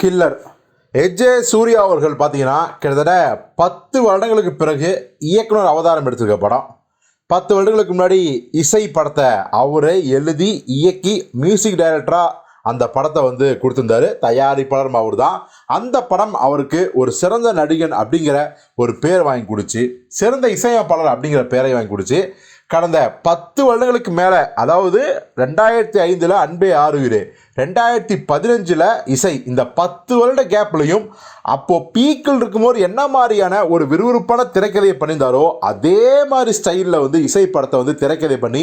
Killer எஜே Surya அவர்கள் பார்த்தீங்கன்னா கிட்டத்தட்ட பத்து வருடங்களுக்கு பிறகு இயக்குனர் அவதாரம் எடுத்திருக்க படம். பத்து வருடங்களுக்கு முன்னாடி இசை படத்தை அவரே எழுதி இயக்கி மியூசிக் டைரக்டராக அந்த படத்தை வந்து கொடுத்துருந்தாரு. தயாரிப்பாளரும் அவர் தான் அந்த படம் அவருக்கு ஒரு சிறந்த நடிகன் அப்படிங்கிற ஒரு பேர் வாங்கி கொடுச்சு சிறந்த இசையமைப்பாளர் அப்படிங்கிற பேரை வாங்கி கொடுச்சு கடந்த பத்து வருடங்களுக்கு மேலே அதாவது ரெண்டாயிரத்தி ஐந்தில் அன்பே ஆறுகிறே ரெண்டாயிரத்தி பதினஞ்சில் இசை இந்த பத்து வருட கேப்லையும் அப்போது பீக்கில் இருக்கும்போது என்ன மாதிரியான ஒரு விறுவிறுப்பான திரைக்கதையை பண்ணியிருந்தாரோ அதே மாதிரி ஸ்டைலில் வந்து இசை படத்தை வந்து திரைக்கதை பண்ணி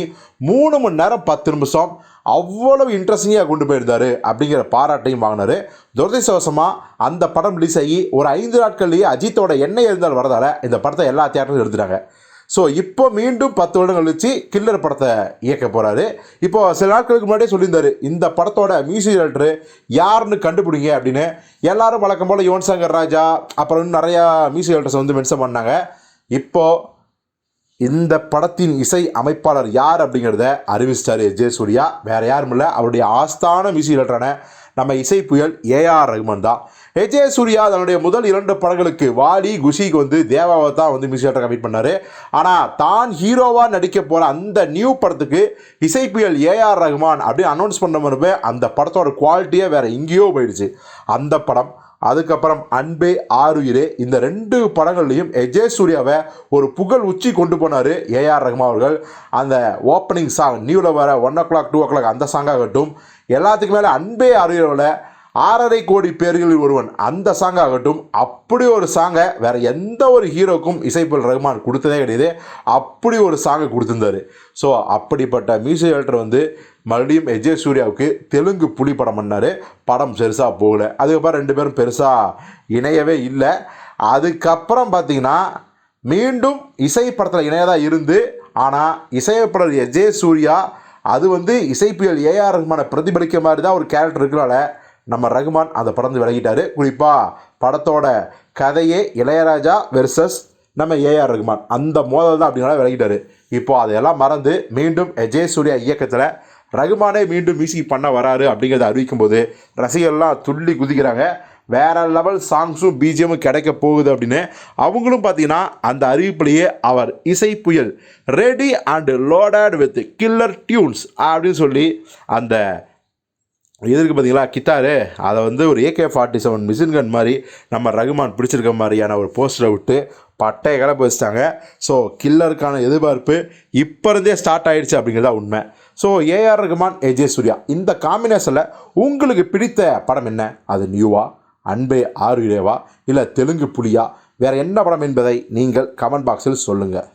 மூணு மணி நேரம் பத்து நிமிஷம் அவ்வளவு இன்ட்ரெஸ்டிங்காக கொண்டு போயிருந்தார் அப்படிங்கிற பாராட்டையும் வாங்கினாரு. துரதிசவசமாக அந்த படம் ரிலீஸ் ஆகி ஒரு ஐந்து நாட்கள்லேயே அஜித்தோட எண்ணெய் இருந்தால் வரதால் இந்த படத்தை எல்லா தியேட்டரும் எடுத்துட்டாங்க. ஸோ இப்போ மீண்டும் பத்து வருடங்கள் கழிச்சு கில்லர் படத்தை இயக்க போகிறாரு இப்போ சில நாட்களுக்கு முன்னாடியே சொல்லியிருந்தார் இந்த படத்தோட மியூசிக் டைரக்டர் யாருன்னு கண்டுபிடிங்க அப்படின்னு. எல்லாரும் வழக்கம் போல் யுவன் சங்கர் ராஜா அப்புறம் இன்னும் நிறையா மியூசிக் டைரக்டர்ஸ் வந்து மென்ஷன் பண்ணாங்க. இப்போது இந்த படத்தின் இசை அமைப்பாளர் யார் அப்படிங்கிறத அறிவிச்சிட்டாரு ஜெயசூர்யா வேறு யாரும் இல்லை அவருடைய ஆஸ்தான மியூசிக் டைரக்டரான நம்ம இசை புயல் ஏஆர் ரகுமான் தான். எஜே சூர்யா தன்னுடைய முதல் இரண்டு படங்களுக்கு வாலி குஷிக்கு வந்து தேவாவை தான் வந்து மியூசிக் டைரக்டர் கமிட் பண்ணார். ஆனால் தான் ஹீரோவாக நடிக்க போகிற அந்த நியூ படத்துக்கு இசை புயல் ஏஆர் ரகுமான் அப்படின்னு அனௌன்ஸ் பண்ண அந்த படத்தோட குவாலிட்டியே வேறு எங்கேயோ போயிடுச்சு. அந்த படம் அதுக்கப்புறம் அன்பே ஆறுயிரே. இந்த ரெண்டு படங்கள்லையும் எஜே சூர்யாவை ஒரு புகழ் உச்சி கொண்டு போனார் ஏஆர் ரஹ்மான் அவர்கள். அந்த ஓப்பனிங் சாங் நியூவில் வர one o'clock two o'clock அந்த சாங்காகட்டும் எல்லாத்துக்கு மேலே அன்பே ஆறுயிரோட ஆறரை கோடி பேர்களில் ஒருவன் அந்த சாங் ஆகட்டும் அப்படி ஒரு சாங்கை வேற எந்த ஒரு ஹீரோக்கும் இசைப்புல் ரஹ்மான் கொடுத்ததே கிடையாது. அப்படி ஒரு சாங்கை கொடுத்துருந்தாரு. ஸோ அப்படிப்பட்ட மியூசிக் டேரக்டர் வந்து மறுபடியும் எஜே சூர்யாவுக்கு தெலுங்கு புலி படம் பண்ணார். படம் பெருசாக போகல. அதுக்கப்புறம் ரெண்டு பேரும் பெருசாக இணையவே இல்லை. அதுக்கப்புறம் பார்த்தீங்கன்னா மீண்டும் இசை படத்தில் இணையதாக இருந்து ஆனால் இசையமைப்பாளர் எஜே சூர்யா அது வந்து இசைப்பியல் ஏஆர் ரஹ்மானை பிரதிபலிக்க மாதிரி தான் ஒரு கேரக்டர் இருக்கிறனால நம்ம ரகுமான் அந்த படம் விலகிட்டாரு. குறிப்பாக படத்தோட கதையே இளையராஜா வெர்சஸ் நம்ம ஏஆர் ரகுமான். அந்த மோதல் தான் அப்படின்னால விலகிட்டார். இப்போது அதையெல்லாம் மறந்து மீண்டும் எஜே சூர்யா இயக்கத்தில் ரகுமானே மீண்டும் மியூசிக் பண்ண வராரு அப்படிங்கிறத அறிவிக்கும் போது ரசிகர்லாம் துள்ளி குதிக்கிறாங்க. வேற லெவல் சாங்ஸும் பிஜிஎம்மும் கிடைக்க போகுது அப்படின்னு அவங்களும் பார்த்தீங்கன்னா அந்த அறிவிப்பிலேயே அவர் இசை புயல் ready and loaded with killer tunes அப்படின்னு சொல்லி அந்த எதிர்க்கு பார்த்தீங்களா கித்தாரு அதை வந்து ஒரு A K forty seven machine gun மாதிரி நம்ம ரகுமான் பிடிச்சிருக்க மாதிரியான ஒரு போஸ்டரை விட்டு பட்டைய கிளப்பி வச்சுட்டாங்க. ஸோ கில்லருக்கான எதிர்பார்ப்பு இப்போ இருந்தே ஸ்டார்ட் ஆகிடுச்சு அப்படிங்கிறதா உண்மை. So AR Rahman AJ Surya இந்த காம்பினேஷனில் உங்களுக்கு பிடித்த படம் என்ன? அது நியூவா அன்பே ஆறு இல்லை தெலுங்கு புலியா? வேறு என்ன படம் என்பதை நீங்கள் கமெண்ட் பாக்ஸில் சொல்லுங்கள்